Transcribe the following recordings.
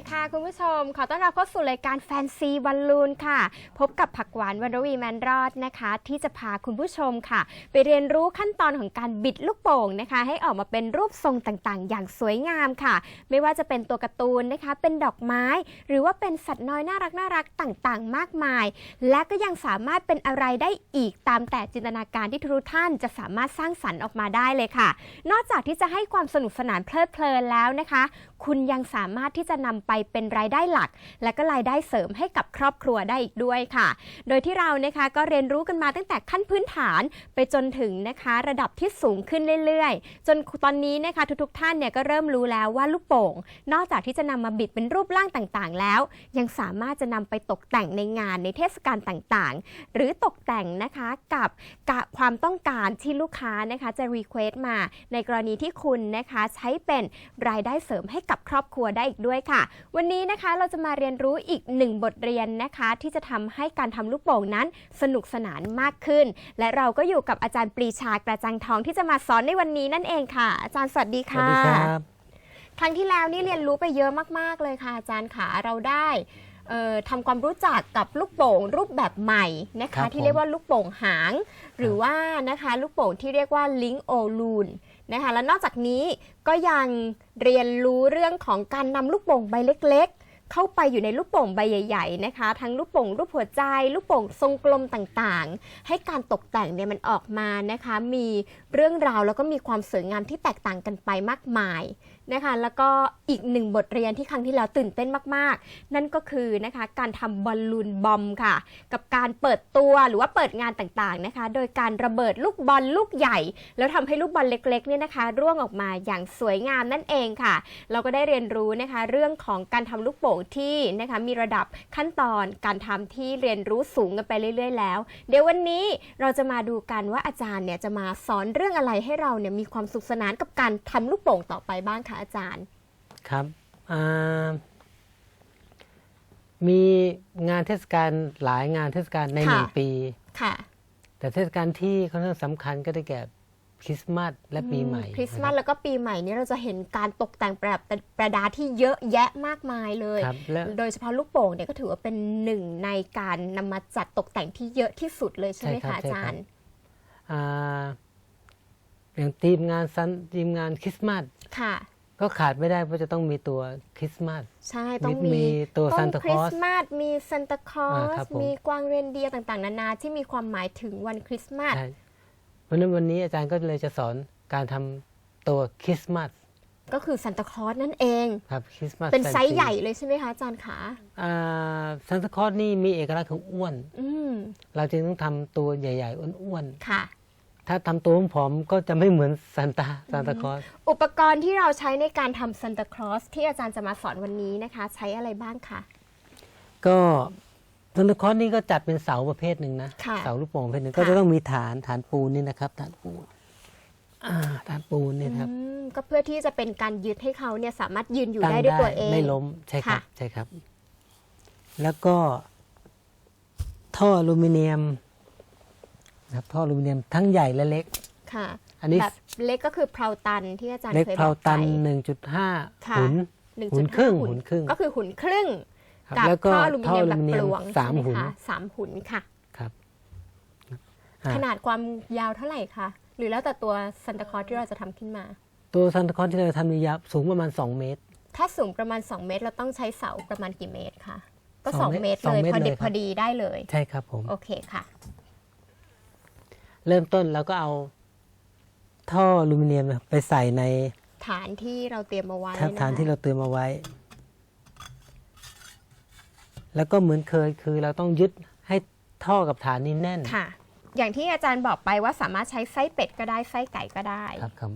ดีค่ะคุณผู้ชม ขอต้อนรับเข้าสู่รายการแฟนซีบอลลูนค่ะ พบกับผักหวานวันรวีแมนรอดนะคะ ที่จะพาคุณผู้ชมค่ะ ไปเรียนรู้ขั้นตอนของการบิดลูกโป่งนะคะ ให้ออกมาเป็นรูปทรงต่างๆ อย่างสวยงามค่ะ ไม่ว่าจะเป็นตัวการ์ตูนนะคะ เป็นดอกไม้ หรือว่าเป็นสัตว์น้อยน่ารักน่ารักต่างๆ มากมาย และก็ยังสามารถเป็นอะไรได้อีกตามแต่จินตนาการที่ทุกท่านจะสามารถสร้างสรรค์ออกมาได้เลยค่ะ นอกจากที่จะให้ความสนุกสนานเพลิดเพลินแล้วนะคะ คุณยังสามารถที่จะนำไปเป็นรายได้หลัก และก็รายได้เสริมให้กับครอบครัวได้อีกด้วยค่ะ โดยที่เรานะคะก็เรียนรู้กันมาตั้งแต่ขั้นพื้นฐานไปจนถึงนะคะระดับที่สูงขึ้นเรื่อยๆ จนตอนนี้นะคะทุกๆ ท่านเนี่ยก็เริ่มรู้แล้วว่าลูกโป่ง นอกจากที่จะนำมาบิดเป็นรูปร่างต่างๆ แล้ว ยังสามารถจะนำไปตกแต่งในงานในเทศกาลต่างๆ หรือตกแต่งนะคะกับกะความต้องการที่ลูกค้านะคะจะรีเควสต์มา ในกรณีที่คุณนะคะใช้เป็นรายได้เสริมให้กับครอบครัวได้อีกด้วยค่ะวันนี้นะคะเราจะมาเรียนรู้อีกหนึ่งบทเรียนนะคะ ที่จะทำให้การทำลูกโป่งนั้นสนุกสนานมากขึ้น และเราก็อยู่กับอาจารย์ปรีชากระจังทองที่จะมาสอนในวันนี้นั่นเองค่ะ อาจารย์สวัสดีสวัสค่ะดีครับครั้งที่แล้วนี่เรียนรู้ไปเยอะมากๆเลยค่ะอาจารย์ค่ะเราได้เอ่อ ทำความรู้จักกับลูกโป่งรูปแบบใหม่นะครัคะ บที่เรียกว่าลูกโป่งหาง หรือว่านะคะลูกโป่งที่เรียกว่าลิงโอลูนนะคะและนอกจากนี้ก็ยังเรียนรู้เรื่องของการนำลูกโป่งใบเล็ก ๆ เข้าไปอยู่ในลูกโป่งใบใหญ่ๆนะคะ ทั้งลูกโป่งรูปหัวใจลูกโป่งทรงกลมต่างๆ ให้การตกแต่งเนี่ยมันออกมานะคะ มีเรื่องราวแล้วก็มีความสวยงามที่แตกต่างกันไปมากมาย นะคะแล้วก็อีกหนึ่งบทเรียนที่ครั้งที่แล้วตื่นเต้นมากๆ นั่นก็คือนะคะการทำบอลลูนบอมค่ะ กับการเปิดตัวหรือว่าเปิดงานต่างๆนะคะ โดยการระเบิดลูกบอลลูกใหญ่ แล้วทำให้ลูกบอลเล็กๆเนี่ยนะคะ ร่วงออกมาอย่างสวยงามนั่นเองค่ะ เราก็ได้เรียนรู้นะคะเรื่องของการทำลูกโป่งที่นะคะมีระดับขั้นตอนการทำที่เรียนรู้สูงกันไปเรื่อย ๆ แล้ว เดี๋ยววันนี้เราจะมาดูกันว่าอาจารย์เนี่ยจะมาสอนเรื่องอะไรให้เราเนี่ยมีความสุขสนานกับการทำลูกโป่งต่อไปบ้างค่ะอาจารย์ ครับอ่ามีงานเทศกาลหลายงานเทศกาลในค่ะหนึ่งปี ค่ะ แต่เทศกาลที่ค่อนข้างสำคัญก็ได้แก่คริสต์มาสและปีใหม่ คริสต์มาสนะแล้วก็ปีใหม่นี้เราจะเห็นการตกแต่งประดับประดาที่เยอะแยะมากมายเลยครับและโดยเฉพาะลูกโป่งเนี่ยก็ถือว่าเป็นหนึ่งในการนำมาจัดตกแต่งที่เยอะที่สุดเลยใช่ไหมใช่ครัคะบอาจารย์อ่าอย่างทีมงานซันทีมงานคริสต์มาสค่ะ ก็ขาดไม่ได้เพราะจะต้องมีตัวคริสต์มาส ใช่ต้องมีมีตัวต้น Santa คริส Claus ต์มาสมีซานตาคลออ่าสครับผม มีกวางเรนเดียร์ต่างๆ นานาที่มีความหมายถึงวันคริสต์มาสใช่เพราะฉะนั้นวันนี้อาจารย์ก็เลยจะสอนการทำตัวคริสต์มาสก็คือซานตาคลอสนั่นเอง ครับคริสต์มาสเป็นไซส์แฟซีใหญ่เลยใช่ไหมคะอาจารย์ขาอ่าซันตาคลอสนี่มีเอกลักษณ์ของอ้วน อืมเราจึงต้องทำตัวใหญ่ ๆ อ้วนค่ะๆ ถ้าทำตัวผอมๆก็จะไม่เหมือนซานตาซานตาคลอสอุปกรณ์ที่เราใช้ในการทำซานตาคลอสที่อาจารย์จะมาสอนวันนี้นะคะ ใช้อะไรบ้างคะ ก็ซานตาคลอสนี่ก็จัดเป็นเสาประเภทหนึ่งนะค่ะเสาลูกโป่งประเภทหนึ่งค่ะก็จะต้องมีฐานฐานปูนนี่นะครับฐานปูนอ่าฐานปูนนี่นะครับอืมก็เพื่อที่จะเป็นการยึดให้เขาเนี่ยสามารถยืนอยู่ตั้งได้ด้วยตัวเอง ไม่ล้มใช่ครับค่ะใช่ครับ แล้วก็ท่ออลูมิเนียม นะครับท่ออลูมิเนียมทั้งใหญ่และเล็ก ค่ะอันนี้ แบบเล็กก็คือเพลาตันที่อาจารย์เล็กเคยเพบลาอกไป ตัน 1.5ค่ะ หุนหนึ่งหุจุนดครึ่งห้าหุนครึ่งก็คือหุ่นครึ่ง ครับกับแล้วก็ท่ออลูมิเนียมท่ออลูมิเนียมแบบปลวงสามใช่ไหุ่นคะสามหุ่นค่ะ ครับ อ่า ขนาดความยาวเท่าไหร่คะหรือแล้วแต่ตัวซันตาคลอสที่เราจะทำขึ้นมา ตัวซันตาคลอสที่เราทำมียาวสูงประมาณ 2 เมตร ถ้าสูงประมาณ 2 เมตร เราต้องใช้เสาประมาณกี่เมตรคะก็ สอง2 เมเมตตรรเลยสองเมตรพอดิเลยบครับ พอดีได้เลย ใช่ครับผม โอเคค่ะ เริ่มต้นเราก็เอาท่ออลูมิเนียมนะครับไปใส่ในฐานที่เราเตรียมเอาไว้ทับนะคะฐานที่เราเตรียมเอาไว้ แล้วก็เหมือนเคยคือเราต้องยึดให้ท่อกับฐานนี้แน่นค่ะ อย่างที่อาจารย์บอกไปว่าสามารถใช้ไส้เป็ดก็ได้ไส้ไก่ก็ได้ ครับครับ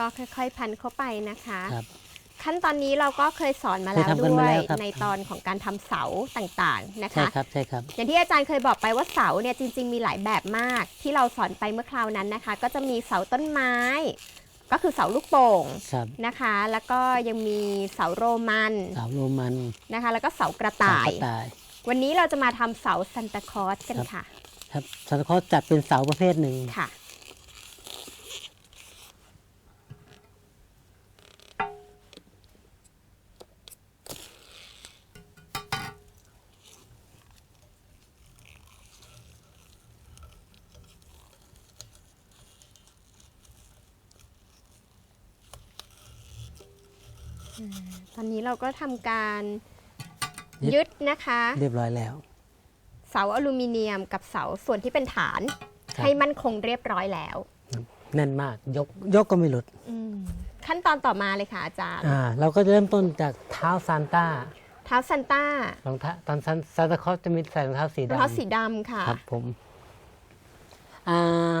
ก็ค่อยๆพันเข้าไปนะคะ ครับ ขั้นตอนนี้เราก็เคยสอนมาเคแล้ยวทำกันด้มาวยแล้วครับ ในตอนของการทำเสาต่างๆนะใช่คะ ครับใช่ครับ อย่างที่อาจารย์เคยบอกไปว่าเสาเนี่ยจริง ๆ มีหลายแบบมาก ที่เราสอนไปเมื่อคราวนั้นนะคะ ก็จะมีเสาต้นไม้ ก็คือเสาลูกโป่งครับนะคะ แล้วก็ยังมีเสาโรมันสาวโรมันนะคะ แล้วก็เสากระสาวต่ายกระต่าย วันนี้เราจะมาทำเสาซันตาคลอสกันครับ ค่ะครับซันตาคลอสจัดเป็นเสาประเภทหนึ่งค่ะ ตอนนี้เราก็ทำการยึดนะคะ เรียบร้อยแล้ว เสาอลูมิเนียมกับเสาส่วนที่เป็นฐานครับให้มั่นคงเรียบร้อยแล้ว แน่นมากยกยกก็ไม่หลุดขั้นตอนต่อมาเลยค่ะอาจารย์ อ่า เราก็จะเริ่มต้นจากเท้าซานต้า เท้าซันต้ารองเท้าตอนซันซานตาคลอสจะมีใส่รองเท้าสีรองดำเท้าสีดำค่ะ ครับผม อ่า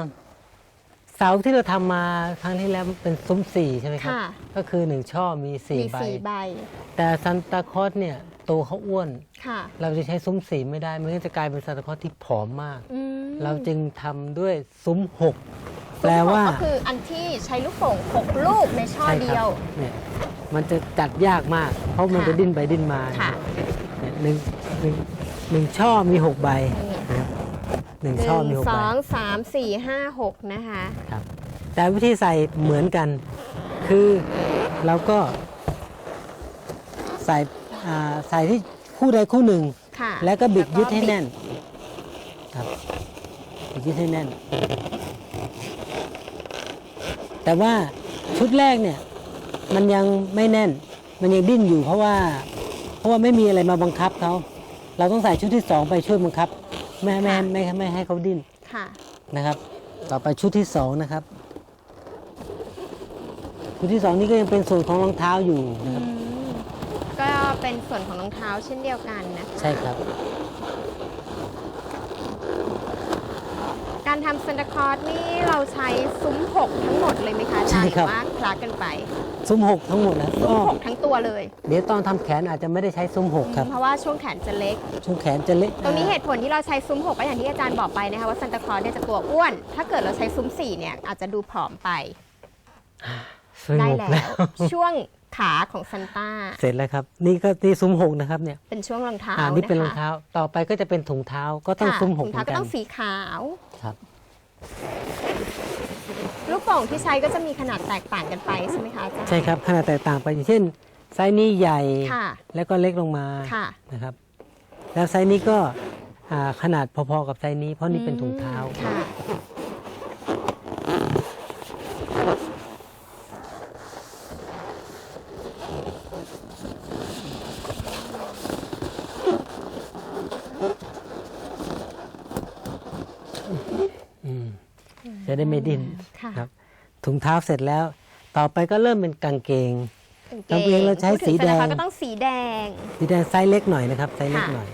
เสาที่เราทำมาครั้งที่แล้วเป็นซุ้มสี่ใช่ไหมครับ ค่ะ ก็คือหนึ่งช่อมีสี่มีใบ สี่ใบแต่ซันตาคลอสเนี่ยตัวเขาอ้วน ค่ะ เราจะใช้ซุ้มสี่ไม่ได้มันก็จะกลายเป็นซันตาคลอสที่ผอมมาก อืมเราจึงทำด้วยซุ้มหกซุ้มแปลว่าหกก็คืออันที่ใช้ลูกโป่งหกลูกในช่อใช่เดีคยรัวเนี่ยมันจะจัดยากมาก เพราะมันค่ะ จะดิ้นไปดิ้นมาค่ะ เนี่ยหนึ่งหนึ่งหนึ่งช่อมีหกใบนี่นะครับ หนึ่งหช่อนึ่งมีหกสใบองสามสี่ห้าหกนะคะ ครับแต่วิธีใส่เหมือนกัน คือเราก็ใส่อ่าใส่ที่คู่ใดคู่หนึ่ง ค่ะแล้วก็บิดยึดให้บิแน่น ครับบิดยึดให้แน่น แต่ว่าชุดแรกเนี่ย มันยังไม่แน่น มันยังดิ้นอยู่เพราะว่า เพราะว่าไม่มีอะไรมาบังคับเขา เราต้องใส่ชุดที่สองไปช่วยบังคับ ไม่ให้ไม่ให้ไม่ให้ไม่ให้เขาดิ้นค่ะ นะครับ ต่อไปชุดที่สองนะครับ ชุดที่สองนี่ก็ยังเป็นส่วนของรองเท้าอยู่นะครับอืมก็เป็นส่วนของรองเท้าเช่นเดียวกันนะคะ ใช่ครับ การทำซันตาคลอสนี่เราใช้ซุ้มหกทั้งหมดเลยไหมคะอาใช่จารย์หครัรืบ อว่าคลากันไปซุ้มหกทั้งหมดนะซุ้ก็มหกทั้งตัวเลย เดี๋ยวตอนทำแขนอาจจะไม่ได้ใช้ซุ้มหกครับเพราะว่าช่วงแขนจะเล็ก ช่วงแขนจะเล็กตรงนี้เหตุผลที่เราใช้ซุ้มหกก็อย่างที่อาจารย์บอกไปนะคะว่าซันตาคลอสเนี่ยจะตัวอ้วน ถ้าเกิดเราใช้ซุ้มสี่เนี่ยอาจจะดูผอมไปสงได้บแล้แล้ว ว ช่วง ขาของซันต้า เสร็จแล้วครับ นี่ก็นี่ซุ้มหกนะครับเนี่ยเป็นช่วงรองเท้าอ่านี่เป็นรองะคะเท้าต่อไปก็จะเป็นถุงเท้าก็ต้องค่ะซุ้มหกถุงเหมืเท้าอนก็กันต้องสีขาวครับลูกโป่งที่ใช้ก็จะมีขนาดแตกต่างกันไปใช่ไหมคะอาจารย์ใช่ครับขนาดแตกต่างไปอย่างเช่น ไซส์นี้ใหญ่ค่ะแล้วก็เล็กลงมาค่ะนะครับ แล้วไซส์นี้ก็อ่าขนาดพอๆกับไซส์นี้ เพราะนี่เป็นถุงเท้า ค่ะ อืมจะ ได้ไม่ดิ้นค่ะครับ ถุงเท้าเสร็จแล้ว ต่อไปก็เริ่มเป็นกางเกงกางเกงเราใช้พูถึสีแดงเสร็จล้วก็ต้องสีแดง สีแดงไซส์เล็กหน่อยนะครับไซส์เล็กค่ะหน่อย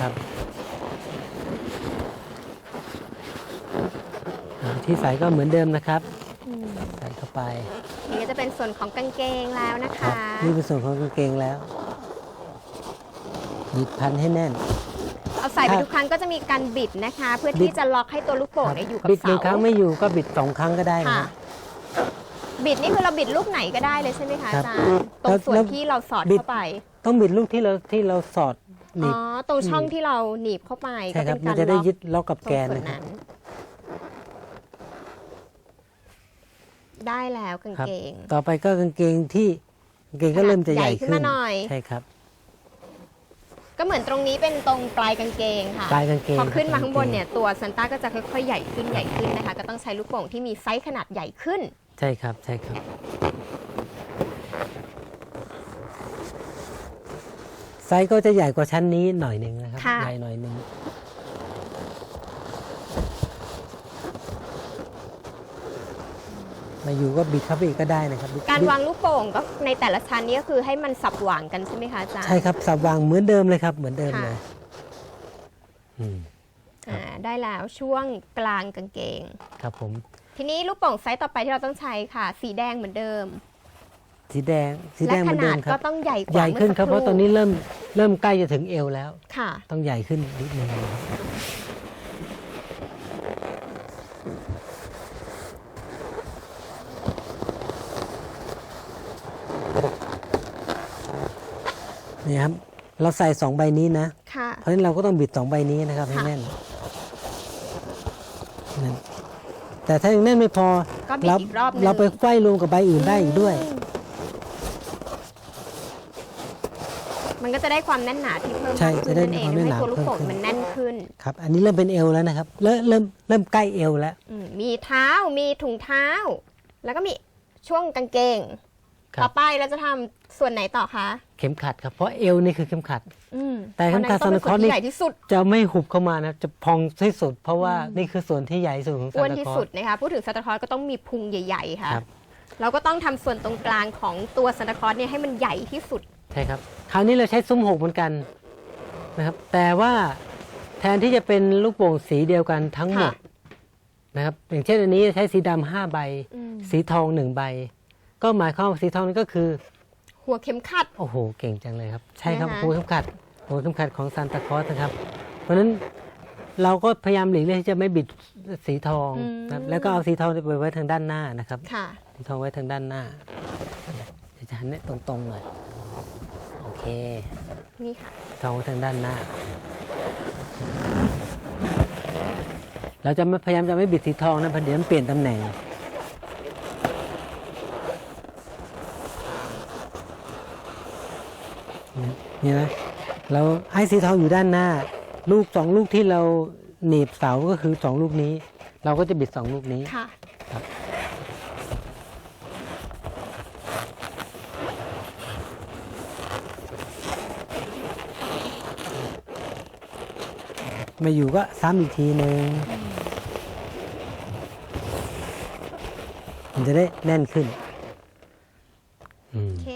ครับอ่าที่ใส่ก็เหมือนเดิมนะครับอืมใส่เข้าไปนี่ก็จะเป็นส่วนของกางเกงแล้วนะครัคะบนี่เป็นส่วนของกางเกงแล้วบิดพันให้แน่นเอา ใส่ไปครับทุกครั้งก็จะมีการบิดนะคะ เพื่อบิที่ดจะล็อกให้ตัวลูกโป่งเนี่ยอยู่กับบิดหนึ่งเสาครั้งไม่อยู่ก็บิดสองครั้งก็ได้นะ ค่ะครับบิดนี่คือเราบิดลูกไหนก็ได้เลยใช่ไหมคะครัอาบจารย์ตรงส่วนแล้วที่เราสอดบิดเข้าไป ต้องบิดลูกที่เราที่เราสอดหอ๋นีอบตรงช่องที่เราหนีบเข้าไปใช่ก็คเป็รับนมักานรจะได้ล็อกยึดล็อกกับตรงแกนส่วนนะครับ นั้น ได้แล้วกางครับ เกง ต่อไปก็กางเกงที่กางเกงก็เริ่มจะใหญ่ใหญ่ขึ้ขึ้นนมาหน่อย ใช่ครับ ก็เหมือนตรงนี้เป็นตรงปลายกางเกงค่ะปลายกางเกงพอขึ้นมาครับข้างบนเนี่ยตัวซันต้าก็จะค่อยๆใหญ่ขึ้นใหญ่ขึ้นนะคะ ก็ต้องใช้ลูกโป่งที่มีไซส์ขนาดใหญ่ขึ้น ใช่ครับใช่ครับ ไซส์ก็จะใหญ่กว่าชั้นนี้หน่อยหนึ่งนะครับค่ะ ใหญ่หน่อยหนึ่ง มาอยู่ก็บิดเข้าไปอีกก็ได้นะครับบิดการวางลูกโป่งก็ในแต่ละชั้นนี้ก็คือให้มันสับหว่างกันใช่ไหมคะอาจารย์ใช่ครับสับวางเหมือนเดิมเลยครับ เหมือนเดิมค่ะเลยอืมอ่าได้แล้วช่วงกลางกางเกง ครับผม ทีนี้ลูกโป่งไซส์ต่อไปที่เราต้องใช้ค่ะ สีแดงเหมือนเดิม สีแดงสีแดและงเหขมือนเดินาดมคก็รับต้องใหญ่กว่าใหญ่ขึ้นครับเพมื่ราะสักตอนนี้เริ่มเริ่มใกล้จะถึงเอวแล้ว ค่ะ ต้องใหญ่ขึ้นนิดนึง นะครับนี่ครับ เราใส่สองใบนี้นะ ค่ะ เพราะฉะนั้นเราก็ต้องบิดสองใบนี้นะครับให้ค่ะ แน่นนั่นแต่ถ้ายังแน่นไม่พอก็บิดเราอีกรอบหนึงเราไปไขว้รวมกับใบอื่นได้อีกด้วยมันก็จะได้ความแน่นหนาที่เพิ่มใช่มากขึ้นจะได้นั่นเองความแน่นหนาให้ตัวลูกโป่งเพิ่มขึ้น มันแน่นขึ้นครับ อันนี้เริ่มเป็นเอวแล้วนะครับ เริ่มเริ่มเริ่มใกล้เอวแล้วอืมมีเท้ามีถุงเท้า แล้วก็มีช่วงกางเกงครับต่อไปเราจะทำส่วนไหนต่อคะ เข็มขัดครับเพราะเอวนี่คือเข็มขัด อืมแต่เข็มขัดพราะฉะนั้นต้องเป็นส่วนซานตาคลอสนี่ที่ ใหญ่ที่สุด จะไม่หุบเข้ามานะจะพองที่สุด เพราะว่านี่คือส่วนที่ใหญ่ที่สุดของซาอ้วนนตาที่คลอสุสดนะคะ พูดถึงซานตาคลอสก็ต้องมีพุงใหญ่ ๆ ค่ะ ครับ เราก็ต้องทำส่วนตรงกลางของตัวซานตาคลอสเนี่ยให้มันใหญ่ที่สุด ใช่ครับคราวนี้เราใช้ซุ้มหกเหมือนกันนะครับ แต่ว่าแทนที่จะเป็นลูกโป่งสีเดียวกันทั้งหมดค่ะ นะครับ อย่างเช่นอันนี้ใช้สีดำห้าใบ อืม สีทองหนึ่งใบ ก็หมายความว่าสีทองนี่ก็คือ หัวเข็มขัด โอ้โห เก่งจังเลยครับ ใช่ครับนะคะ หัวเข็มขัดหัวเข็มขัดของซานตาคลอสนะครับ เพราะฉะนั้นเราก็พยายามหลีกเลี่ยงที่จะไม่บิดสีทองนะครับแล้วก็เอาสีทองไปไว้ทางด้านหน้านะครับ ค่ะ สีทองไว้ทางด้านหน้าเดี๋ยวจะหันเนี่ยตรงๆหน่อยโอเค นี่ค่ะ ทองไว้ทางด้านหน้า เราจะไม่พยายามจะไม่บิดสีทองนะเพราะเดี๋ยวมันเปลี่ยนตำแหน่ง นี่นะเราให้สีทองอยู่ด้านหน้า ลูกสองลูกที่เราหนีบเสาก็คือสองลูกนี้ เราก็จะบิดสองลูกนี้ ค่ะ มาอยู่ก็ซ้ำอีกทีหนึ่งมันจะได้แน่นขึ้นอืม โอเค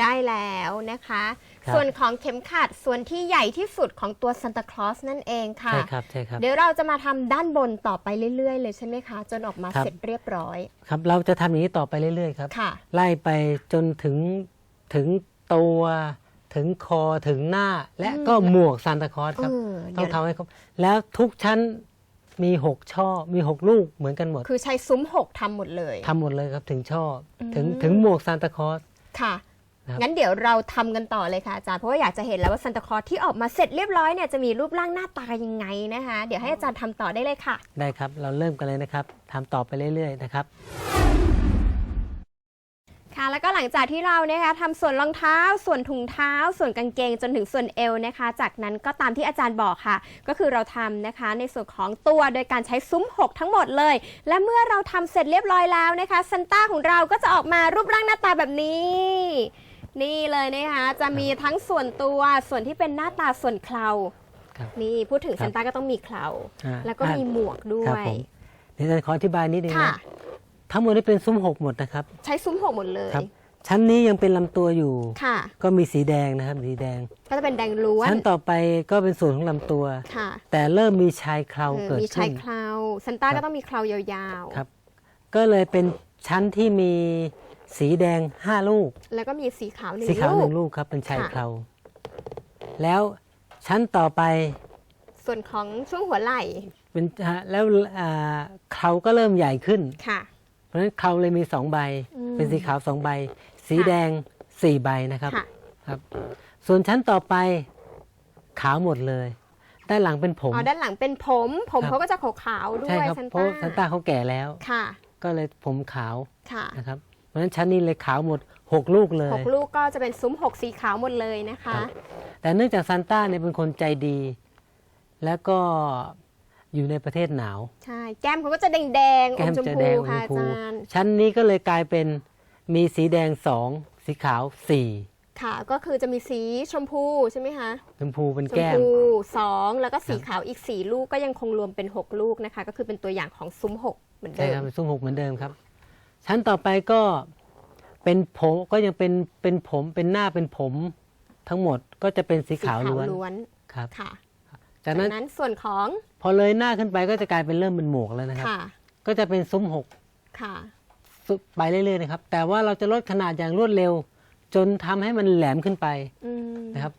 ได้แล้วนะคะ ครับ ส่วนของเข็มขัดส่วนที่ใหญ่ที่สุดของตัวซานตาคลอสนั่นเองค่ะ ใช่ครับใช่ครับ เดี๋ยวเราจะมาทำด้านบนต่อไปเรื่อยๆ เลยใช่ไหมคะ จนออกมาครับ เสร็จเรียบร้อยครับ เราจะทำอย่างนี้ต่อไปเรื่อยๆครับ ค่ะ ไล่ไปจนถึงถึงตัว ถึงคอถึงหน้า และก็หมวกซานตาคลอสครับ เออต้เดี๋องยวทำให้ครบแล้วทุกชั้นมีหกช่อมีหกลูกเหมือนกันหมดคือใช้ซุ้มหกทำหมดเลย ทำหมดเลยครับถึงช่ออมถึงถึงหมวกซานตาคลอส ค่ะนะครับงั้นเดี๋ยวเราทำกันต่อเลยค่ะอาจารย์ เพราะว่าอยากจะเห็นแล้วว่าซานตาคลอสที่ออกมาเสร็จเรียบร้อยเนี่ยจะมีรูปร่างหน้าตายังไงนะคะ เดี๋ยวให้อาจารย์ทำต่อได้เลยค่ะ ได้ครับ เราเริ่มกันเลยนะครับทำต่อไปเรื่อยๆนะครับ ค่ะแล้วก็หลังจากที่เรานะคะทำส่วนรองเท้า ส่วนถุงเท้า ส่วนกางเกงจนถึงส่วนเอวนะคะ จากนั้นก็ตามที่อาจารย์บอกค่ะ ก็คือเราทำนะคะในส่วนของตัวโดยการใช้ซุ้ม 6 ทั้งหมดเลย และเมื่อเราทำเสร็จเรียบร้อยแล้วนะคะซันต้าของเราก็จะออกมารูปร่างหน้าตาแบบนี้นี่เลยนะคะจะมีทั้งส่วนตัวส่วนที่เป็นหน้าตาส่วนเคราครับนี่พูดถึงครับซันต้าก็ต้องมีเคราอ่าแล้วก็มีหมวกด้ควรับย ผม เดี๋ยวจะขออธิบายนิดนึงค่ะ นะ ทั้งหมดนี้เป็นซุ้มหกหมดนะครับ ใช้ซุ้มหกหมดเลยครับ ชั้นนี้ยังเป็นลำตัวอยู่ ค่ะ ก็มีสีแดงนะครับ สีแดง ก็จะเป็นแดงล้วนชั้นต่อไปก็เป็นส่วนของลำตัว ค่ะแต่เริ่มมีชายเคราเออเกิดมีขึ้ชายน เคราวซันต้าครับ ก็ต้องมีเครายาวๆครับ ก็เลยเป็นชั้นที่มีสีแดงห้าลูกแล้วก็มีสีขาวหนึ่งสีขาวหลูนึ่กงลูกครับ เป็นชายค่ะ เคราแล้วชั้นต่อไปส่วนของช่วงหัวไหล่เป็นฮะแล้วอ่าเคราก็เริ่มใหญ่ขึ้น ค่ะ เพราะฉะนั้นเขาเลยมีสองใบอืมเป็นสีขาวสองใบ สีค่ะแดงสี่ใบนะครับค่ะครับ ส่วนชั้นต่อไปขาวหมดเลย ด้านหลังเป็นผมอ๋อด้านหลังเป็นผม ผมครับเขาก็จะขาวๆด้วใช่ยครับซันเพราะต้าซันต้าเขาแก่แล้วค่ะ ก็เลยผมขาวค่ะนะครับ เพราะฉะนั้นชั้นนี้เลยขาวหมดหกลูกเลยหกลูกก็จะเป็นซุ้มหกสีขาวหมดเลยนะคะครับแต่เนื่องจากซานต้าเนี่ยเป็นคนใจดี แล้วก็ อยู่ในประเทศหนาว ใช่ แก้มเขาก็จะแดงๆอแก้มมชมจะพูแดงอมค่ะชอามพูจารย์ ชั้นนี้ก็เลยกลายเป็นมีสีแดงสองสีขาวสี่ค่ะ ก็คือจะมีสีชมพูใช่ไหมคะ ชมพูเป็นชมแก้ม พูสองแล้วก็สีครับขาวอีกสี่ลูกก็ยังคงรวมเป็นหกลูกนะคะ ก็คือเป็นตัวอย่างของซุ้มหกเหมือนใช่เดิครับมเป็นซุ้มหกเหมือนเดิมครับ ชั้นต่อไปก็เป็นผมก็ยังเป็นเป็นผมเป็นหน้าเป็นผมทั้งหมดก็จะเป็นสีขาวล้วนล้วนครับ ค่ะ จากจากนั้นนั้นส่วนของ พอเลยหน้าขึ้นไปก็จะกลายเป็นเริ่มเป็นหมวกแล้วนะครับ ค่ะก็จะเป็นซุ้มหกค่ะสุดไปเรื่อยๆนะครับ แต่ว่าเราจะลดขนาดอย่างรวดเร็ว จนทำให้มันแหลมขึ้นไปอืมนะครับ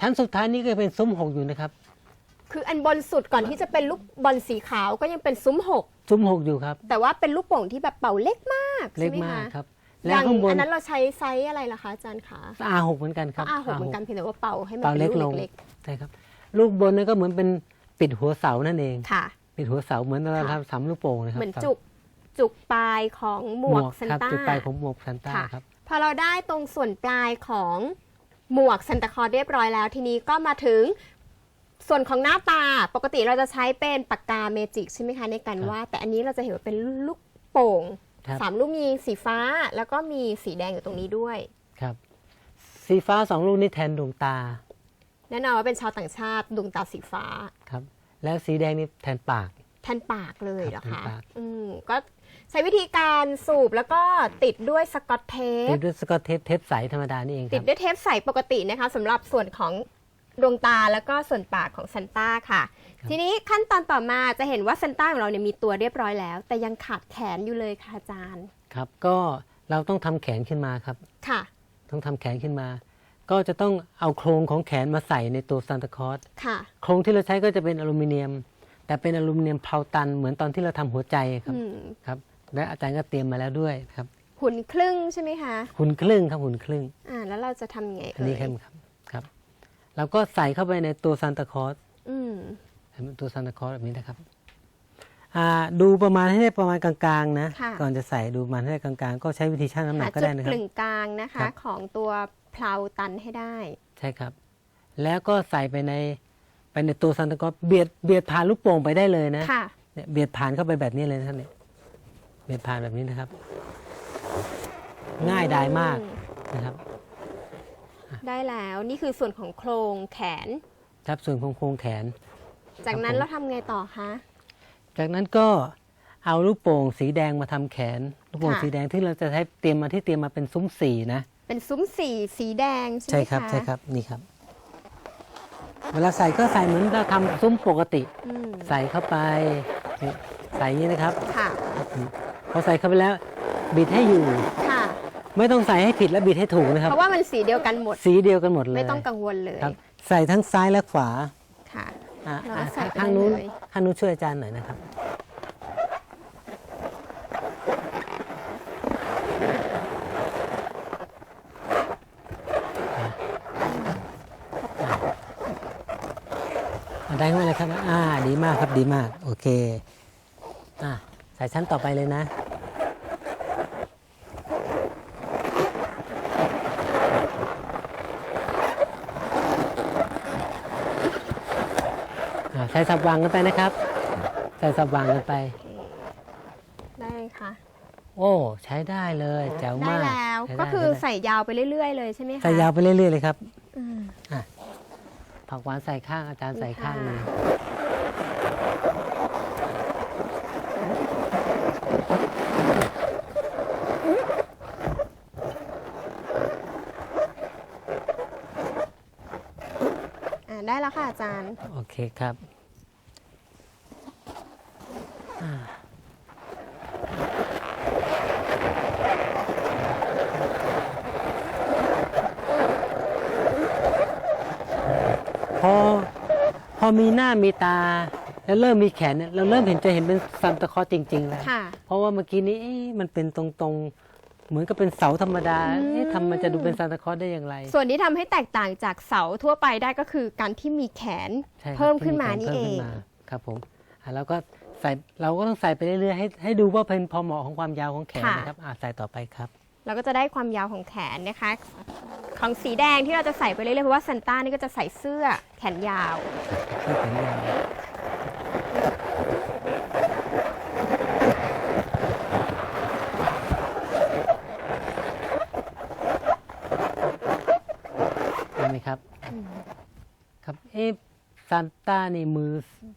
ชั้นสุดท้ายนี่ก็เป็นซุ้มหกอยู่นะครับ คืออันบนสุดก่อนที่จะเป็นลูกบอลสีขาวก็ยังเป็นซุ้มหกซุ้มหกอยู่ครับ แต่ว่าเป็นลูกโป่งที่แบบเป่าเล็กมากเล็ใช่กไหมมากคะครับ อแล้วย่างข้างบนอันนั้นเราใช้ไซส์อะไรล่ะคะอาจารย์คะอาหกเหมือนกันคก็รับอาหก R6 เหมือนกันเพียงแต่ว่าเป่าให้มันเป่าเป็นเล็กลูลกงเล็กใช่ครับ ลูกบนนี่ก็เหมือนเป็น ปิดหัวเสานั่นเองๆค่ะ ปิดหัวเสาเหมือนเราค่ะทำสามลูกโป่งนะครับเหมือนจุกจุกปลายของหมวกซันครับต้าจุดปลายของหมวกซันต้าค่ะครับพอเราได้ตรงส่วนปลายของหมวกซันตาคลอสเรียบร้อยแล้ว ทีนี้ก็มาถึงส่วนของหน้าตาปกติเราจะใช้เป็นปากกาเมจิกใช่ไหมคะในการครับวาดแต่อันนี้เราจะเห็นว่าเป็นลูกโป่งครับสามลูกมีสีฟ้าแล้วก็มีสีแดงอยู่ตรงนี้ด้วยครับ สีฟ้าสองลูกนี่แทนดวงตา แน่นอนว่าเป็นชาวต่างชาติดวงตาสีฟ้าครับ แล้วสีแดงนี่แทนปาก แทนปากเลยเหรอครับแทนคะปาก อืมก็ใช้วิธีการสูบแล้วก็ติดด้วยสกอตเทติป ดด้วยสกอตเทปเทปใสธรรมดานี่เองคติรัดบด้วยเทปใสปกตินะคะสำหรับส่วนของดวงตาแล้วก็ส่วนปากของซันต้าค่ะ ครับ ทีนี้ขั้นตอนต่อมาจะเห็นว่าซันต้าของเราเนี่ยมีตัวเรียบร้อยแล้ว แต่ยังขาดแขนอยู่เลยค่ะอาจารย์ครับ ก็เราต้องทำแขนขึ้นมาครับ ค่ะ ต้องทำแขนขึ้นมา ก็จะต้องเอาโครงของแขนมาใส่ในตัวซานตาคลอสค่ะ โครงที่เราใช้ก็จะเป็นอลูมิเนียม แต่เป็นอลูมิเนียมเพลาตัน เหมือนตอนที่เราทำหัวใจครับอืมครับ และอาจารย์ก็เตรียมมาแล้วด้วยครับหุ่นครึ่งใช่ไหมคะ หุ่นครึ่งครับหุ่นครึ่ง อ่า แล้วเราจะทำยังไงอันเอ่นี้ยครับครับครับเราก็ใส่เข้าไปในตัวซานตาคลอสอืม ตัวซานตาคลอสแบบนี้นะครับอ่าดูประมาณให้ได้ประมาณกลางๆนะค่ะ ก่อนจะใส่ดูประมาณให้ได้กลางๆ ก็ใช้วิธีชั่งน้ำหนัหากก็จุดได้นะคกรับ ลึงกลางนะครัคะ บ ของตัว เพลาตันให้ได้ ใช่ครับ แล้วก็ใส่ไปในไปในตัวซานตาคลอสเบียดเบียดผ่านลูกโป่งไปได้เลยนะค่ะ เนี่ยเบียดผ่านเข้าไปแบบนี้เลยนะครับเนี่ยเบียดผ่านแบบนี้นะครับ ง่ายดายมากนะครับ ได้แล้วนี่คือส่วนของโครงแขนครับส่วนของโครงแขน จากนั้นครับผมเราทำไงต่อคะ จากนั้นก็เอาลูกโป่งสีแดงมาทำแขน ลูกโป่งค่ะ สีแดงที่เราจะใช้เตรียมมาที่เตรียมมาเป็นซุ้มสีนะ เป็นซุ้มสีสีแดงใช่ไหมใช่ครับะใช่ครับนี่ครับ เวลาใส่ก็ใส่เหมือนเราทำซุ้มปกติ อืมใส่เข้าไปนี่ใส่อย่างนี้นะครับ ค่ะ พอใส่เข้าไปแล้วบิดให้อยู่ ค่ะ ไม่ต้องใส่ให้ผิดและบิดให้ถูกนะครับ เพราะว่ามันสีเดียวกันหมด สีเดียวกันหมดเลยไม่ต้องกังวลเลยครับ ใส่ทั้งซ้ายและขวาค่ะ อะเราก็อะใส่ไปข้างนู้นได้เลย ข้างนู้นช่วยอาจารย์หน่อยนะครับ ได้เข้ามาเลยครับอ่าดีมากครับดีมาก โอเคอะใส่ชั้นต่อไปเลยนะอะใส่สับวางกันไปนะครับ ใส่สับวางกันไป ได้ค่ะ โอ้ใช้ได้เลยแจ๋วได้มากแล้วใช้ได้ก็คือใช้ได้ใส่ยาวไปเรื่อยๆเลยใช่ไหมคะใส่ยาวไปเรื่อยๆเลยครับอืม ผักหวานใส่ข้างอาจารย์ใส่ข้างหนึงอ่าได้แล้วค่ะอาจารย์ โอเคครับอ่าพอพอ มีหน้ามีตา แล้วเริ่มมีแขนเนี่ยเราเริ่มเห็นจะเห็นเป็นซันตาคลอสจริงๆแล้วค่ะ เพราะว่าเมื่อกี้นี้เอ๊ะมันเป็นตรงๆ เหมือนกับเป็นเสาธรรมดาอืม เอ๊ะทำมันจะดูเป็นซานตาคลอสได้อย่างไร ส่วนที่ทำให้แตกต่างจากเสาทั่วไปได้ก็คือการที่มีแขนใช่ครับเพิ่มขึ้นมาที่นี่แขเอพิ่มงขึ้มาครับผมอะแล้วก็ใส่เราก็ต้องใส่ไปเรื่อยๆให้ให้ดูว่าเป็นพอเหมาะของความยาวของแขนค่ะ นะครับอะใส่ต่อไปครับ เราก็จะได้ความยาวของแขนนะคะ ของสีแดงที่เราจะใส่ไปเรื่อยๆเพราะว่าซันต้านี่ก็จะใส่เสื้อแขนยาวเสื้อแขนยาวได้ไหมครับ ครับเอ๊ะซานต้านี่มือ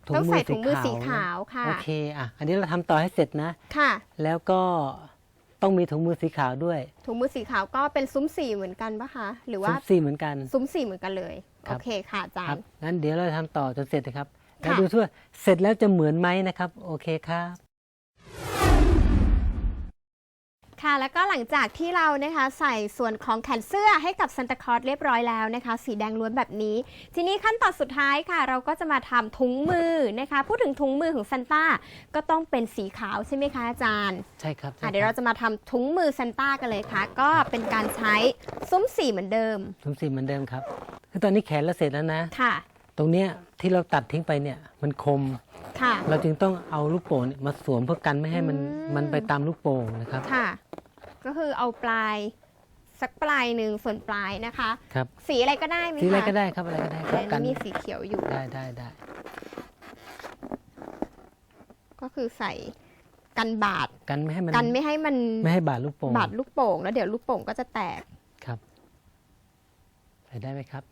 ถุงต้องมืใส่อถุสีงมือขาวสีนะขาวค่ะ โอเคอะ อันนี้เราทำต่อให้เสร็จนะ ค่ะ แล้วก็ ต้องมีถุงมือสีขาวด้วยถุงมือสีขาวก็เป็นซุ้มสีเหมือนกันปะคะ หรือซุว่าปซีเหมือนกัน ซุ้มสีเหมือนกันเลย ครัโอบ เคค่ะอาจาครรับย์ งั้นเดี๋ยวเราทำต่อจนเสร็จนะครับแล้วค่ะ ดูทั่วเสร็จแล้วจะเหมือนไหมนะครับ โอเคครับ ค่ะ แล้วก็หลังจากที่เรานะคะใส่ส่วนของแขนเสื้อให้กับซันตาคลอสเรียบร้อยแล้วนะคะ สีแดงล้วนแบบนี้ ทีนี้ขั้นตอนสุดท้ายค่ะ เราก็จะมาทำถุงมือนะคะ พูดถึงถุงมือของซันต้าก็ต้องเป็นสีขาวใช่ไหมคะอาจารย์ ใช่ครับใช่อะเดี๋ยวเราจะมาทำถุงมือซันต้ากันเลยค่ะ ก็เป็นการใช้ซุ้มสีเหมือนเดิม ซุปซีเหมือนเดิมครับคือตอนนี้แขนเราเสร็จแล้วนะค่ะ ตรงเนี้ยที่เราตัดทิ้งไปเนี่ยมันคมค่ะเราจึงต้องเอาลูกโป่งเนี่ยมาสวมเพื่อกันไม่ให้มันอืมมันไปตามลูกโป่งนะครับค่ะ ก็คือเอาปลายสักปลายหนึ่งส่วนปลายนะคะ ครับ สีอะไรก็ได้ไหมคะสีอะไรก็ได้ครับอะไรก็ได้ครับอักันนนี้มีสีเขียวอยู่ ได้ได้ได้ก็คือใส่กันบาดกันไม่ให้มันกันไม่ให้มันไม่ให้บาดลูกโป่งบาดลูกโป่ง แล้วเดี๋ยวลูกโป่งก็จะแตกครับใส่ได้ไหมครับ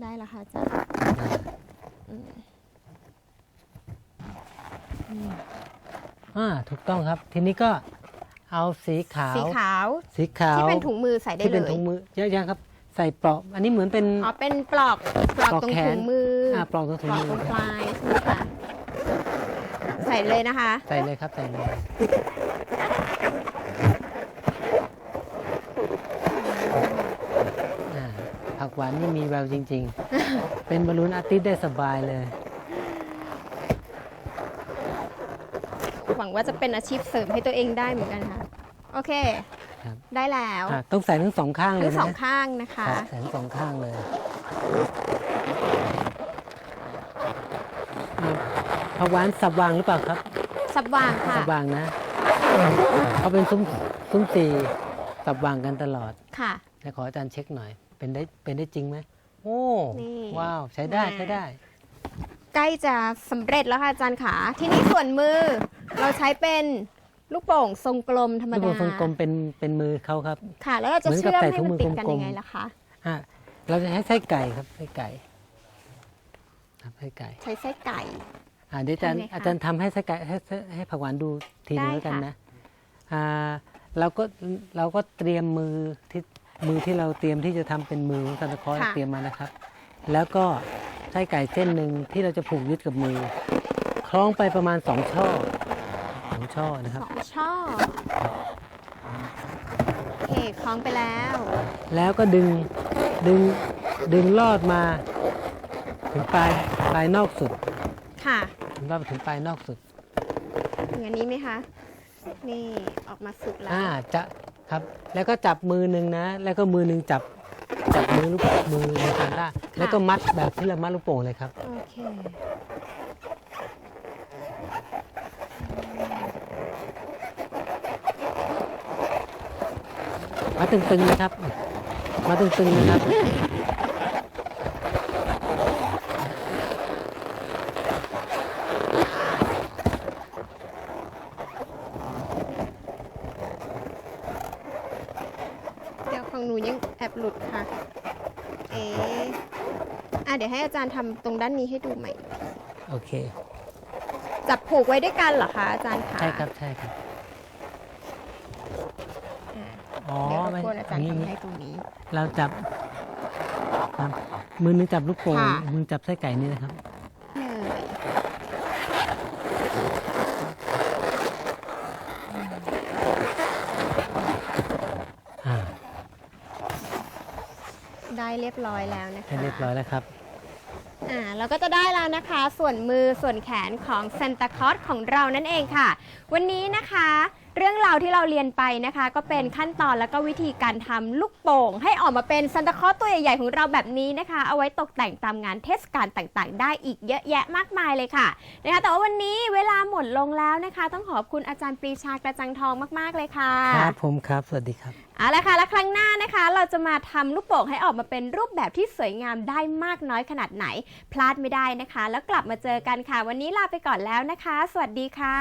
ได้แล้วค่ะอาจารย์ได้อ่าถูกต้องครับ ทีนี้ก็ เอาสีขาว สีขาวสีขาวที่เป็นถุงมือใส่ได้ที่เลเป็นยถุงมือเยอะๆครับ ใส่ปลอก อันนี้เหมือนเป็นอ๋อเป็นปลอกปลอกปลอกตรงแขนถุงมือออ่าปลอกตรงถุปงลอกมืตอรงปลายใช่ไหมคะใส่เลยนะคะ ใส่เลยครับใส่เลยอ่าผักหวานนี่มีแววจริง ๆ เป็นบอลลูนอาร์ติสต์ได้สบายเลย หวังว่าจะเป็นอาชีพเสริมให้ตัวเองได้เหมือนกันค่ะ โอเค ครับ ได้แล้วอะต้องใส่ทั้งสองข้างเลทั้ยงนะสองข้างนะคะ ครับใส่ทั้งสองข้างเลยอะผักหวานสับวางหรือเปล่าครับ สับวางค่ะ สับวางนะเขาเป็นซุ้มซุ้มตีสับวางกันตลอดค่ะ แต่ขออาจารย์เช็คหน่อย เป็นได้เป็นได้จริงไหมโอ้นี่ว้าวใช้ได้มาใช้ได้ ใกล้จะสำเร็จแล้วค่ะอาจารย์ขา ทีนี้ส่วนมือ เราใช้เป็นลูกโป่งทรงกลมธรรมลูกดา โป่งทรงกลมเป็นเป็นมือเขาครับ ค่ะ แล้วเราจะเหมือนกับเชื่อมใส่ให้ถุงมันมือติดกันกลมๆ ยังไงล่ะคะ อะเราจะให้ไส้ไก่ครับไส้ไก่ ครับไส้ไก่ ใช้ไส้ไก่ อ่าเดี๋ยวอาจารย์ทำไงคะอาจารย์ทำให้สกายให้ให้ให้ผักหวานดูทีนึงได้แล้วกันค่ะ นะอ่าเราก็เราก็เตรียมมือที่มือที่เราเตรียมที่จะทำเป็นมือของซานตาคลอสเตรียมมานะครับ แล้วก็ไส้ไก่เส้นหนึ่งที่เราจะผูกยึดกับมือ คล้องไปประมาณสองช่อ สองช่อนะคสรับ องช่อโอเคคล้องไปแล้ว แล้วก็ดึงดึงดึงลอดมา ถึงปลายปลายนอกสุดค่ะถึงลอดไปถึงปลายนอกสุด อย่างอันนี้ไหมคะ นี่ออกมาสุดแล้ว อ่าจะครับแล้วก็จับมือหนึ่งนะ แล้วก็มือหนึ่งจับจับมือลูกมือในซานต้าแล้วก็มัดแบบที่เรามัดลูกโป่งเลยครับ โอเค มัดตึงๆนะครับมัดตึงๆนะครับเดี๋ยวของหนูยังแอบหลุดค่ะ เอ๊ะอะเดี๋ยวให้อาจารย์ทำตรงด้านนี้ให้ดูใหม่ โอเค จับผูกไว้ด้วยกันเหรอคะอาจารย์คะ ใช่ครับ ใช่ครับ อะ อ๋อ เดี๋ยวร บไม่กวนอาจารย์อย่างทำนี้ให้ตรงนี้ เราจับครับ มือหนึงจับลูกโป่งค่ะ มือจับไส้ไก่นี่นะครับเลยอ่าได้เรียบร้อยแล้วนะคะ ให้เรียบร้อยแล้วครับ อ่าเราก็จะได้แล้วนะคะส่วนมือส่วนแขนของซ a นต a ค a อ s ของเรานั่นเองค่ะ วันนี้นะคะ เรื่องราวที่เราเรียนไปนะคะ ก็เป็นขั้นตอนแล้วก็วิธีการทำลูกโป่ง ให้ออกมาเป็นซ a นต a ค a อ s ตัวใหญ่ๆของเราแบบนี้นะคะ เอาไว้ตกแต่งตามงานเทศกาลต่างๆ ได้อีกเยอะแยะมากมายเลยค่ะนะคะแต่ว่าวันนี้เวลาหมดลงแล้วนะคะ ต้องขอบคุณอาจารย์ปรีชากระจังทองมากๆเลยค่ะครับผมครับ สวัสดีครับ เอาละค่ะ และครั้งหน้านะคะ เราจะมาทำลูกโป่งให้ออกมาเป็นรูปแบบที่สวยงามได้มากน้อยขนาดไหน พลาดไม่ได้นะคะ แล้วกลับมาเจอกันค่ะ วันนี้ลาไปก่อนแล้วนะคะ สวัสดีค่ะ